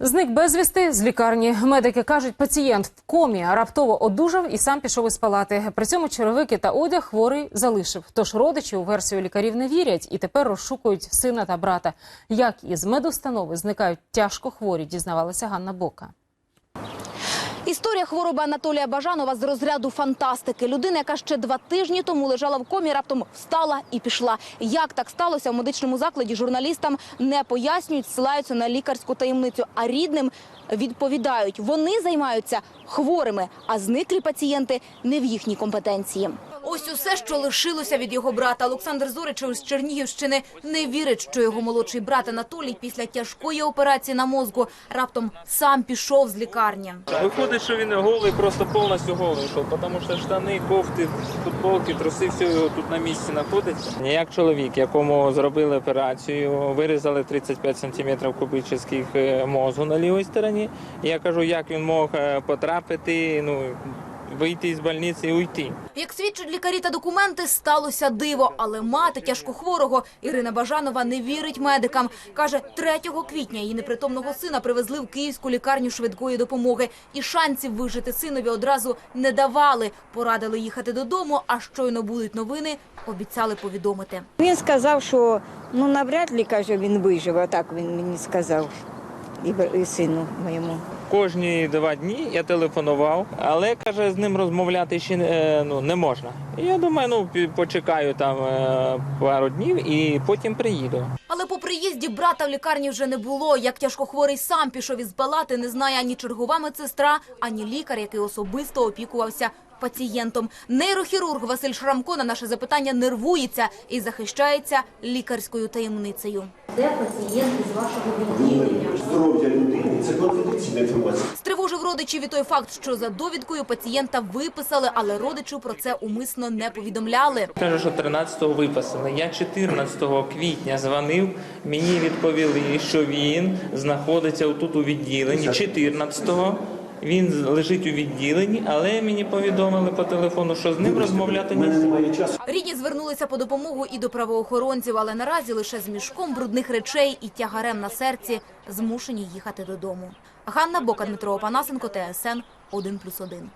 Зник безвісти з лікарні. Медики кажуть, пацієнт в комі раптово одужав і сам пішов із палати. При цьому черевики та одяг хворий залишив. Тож родичі у версію лікарів не вірять і тепер розшукують сина та брата. Як із медустанови зникають тяжко хворі, дізнавалася Ганна Бока. Історія хвороби Анатолія Бажанова з розряду фантастики. Людина, яка ще два тижні тому лежала в комі, раптом встала і пішла. Як так сталося в медичному закладі? Журналістам не пояснюють, ссилаються на лікарську таємницю. А рідним відповідають, вони займаються хворими, а зниклі пацієнти не в їхній компетенції. Ось усе, що лишилося від його брата. Олександр Зоричев з Чернігівщини не вірить, що його молодший брат Анатолій після тяжкої операції на мозку раптом сам пішов з лікарні. Виходить, що він голий, просто повністю голий йшов, тому що штани, кофти, футболки, труси, все його тут на місці знаходиться. Не як чоловік, якому зробили операцію, вирізали 35 см кубічних е, мозку на лівій стороні. Я кажу, як він мог е, потрапити, ну, вийти з больниці і уйти. Як свідчать лікарі та документи, сталося диво. Але мати тяжкохворого Ірина Бажанова не вірить медикам. Каже, 3 квітня її непритомного сина привезли в київську лікарню швидкої допомоги. І шансів вижити синові одразу не давали. Порадили їхати додому, а щойно будуть новини, обіцяли повідомити. Він сказав, що ну навряд ли каже, він виживе. Так він мені сказав і, сину моєму. Кожні два дні я телефонував, але каже, з ним розмовляти ще е, ну, не можна. Я думаю, ну почекаю там е, пару днів і потім приїду. Приїзді брата в лікарні вже не було. Як тяжкохворий сам пішов із палати, не знає ані чергова медсестра, ані лікар, який особисто опікувався пацієнтом. Нейрохірург Василь Шрамко на наше запитання нервується і захищається лікарською таємницею. Де пацієнт із вашого відділення? здоров'я людини це конфіденційна інформація. Родичів і той факт, що за довідкою пацієнта виписали, але родичів про це умисно не повідомляли. Кажу, що 13-го виписали. Я 14 квітня дзвонив. Мені відповіли, що він знаходиться тут у відділенні. 14-го він лежить у відділенні, але мені повідомили по телефону, що з ним розмовляти часу. Рідні звернулися по допомогу і до правоохоронців, але наразі лише з мішком брудних речей і тягарем на серці змушені їхати додому. Ганна Бока, Дмитро Опанасенко, ТСН 1+,1.